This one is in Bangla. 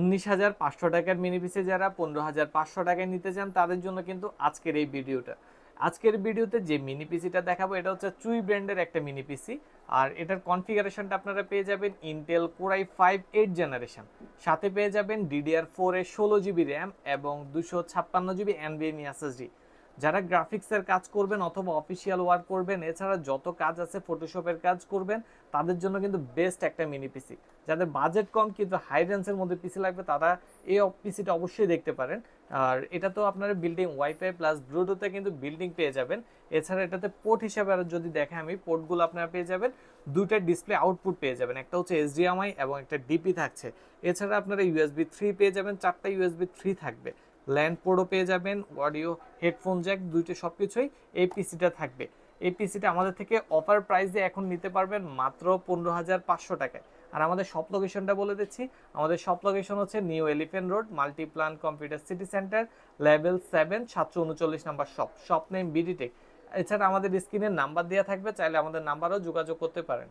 উনিশ হাজার পাঁচশো টাকার মিনি পিসে যারা পনেরো হাজার পাঁচশো টাকায় নিতে চান, তাদের জন্য কিন্তু আজকের এই ভিডিওটা। আজকের ভিডিওতে যে মিনি পিসিটা দেখাবো, এটা হচ্ছে চুই ব্র্যান্ডের একটা মিনি পিসি আর এটার কনফিগারেশনটা আপনারা পেয়ে যাবেন Intel core i five eight generation সাথে পেয়ে যাবেন ডিডিআর ফোর ষোলো জিবি র্যাম এবং দুশো ছাপ্পান্ন জিবি এনভিএমই এসএসডি যারা গ্রাফিক্সের কাজ করবেন অথবা অফিসিয়াল ওয়ার্ক করবেন, এছাড়া যত কাজ আছে ফটোশপের কাজ করবেন, তাদের জন্য কিন্তু বেস্ট একটা মিনি পিসি যাদের বাজেট কম কিন্তু হাই রেঞ্জের মধ্যে পিসি লাগবে, তারা এই পিসিটা অবশ্যই দেখতে পারেন। আর এটা তো আপনারা বিল্ডিং ওয়াইফাই প্লাস ব্লুটুথে কিন্তু বিল্ডিং পেয়ে যাবেন। এছাড়া এটাতে পোর্ট হিসাবে আর যদি দেখে আমি পোর্টগুলো আপনারা পেয়ে যাবেন। দুইটা ডিসপ্লে আউটপুট পেয়ে যাবেন, একটা হচ্ছে এইচডিএমআই এবং একটা ডিপি থাকছে। এছাড়া আপনারা ইউএসবি থ্রি পেয়ে যাবেন, চারটা ইউএসবি থ্রি থাকবে। ল্যান্ড পোর্টও পেয়ে যাবেন, অডিও, হেডফোন জ্যাক, দুইটা সব কিছুই এই পিসিটা থাকবে। এই পিসিটা আমাদের থেকে অফার প্রাইসে এখন নিতে পারবেন মাত্র পনেরো হাজার পাঁচশো টাকায়। আর আমাদের শপ লোকেশনটা বলে দিচ্ছি, আমাদের শপ লোকেশন হচ্ছে new elephant road, Multiplan computer city centre, level seven, সাতশো উনচল্লিশ number shop. Shop name BDTech. এছাড়া আমাদের স্ক্রিনের নাম্বার দেওয়া থাকবে, চাইলে আমাদের নাম্বারও যোগাযোগ করতে পারেন।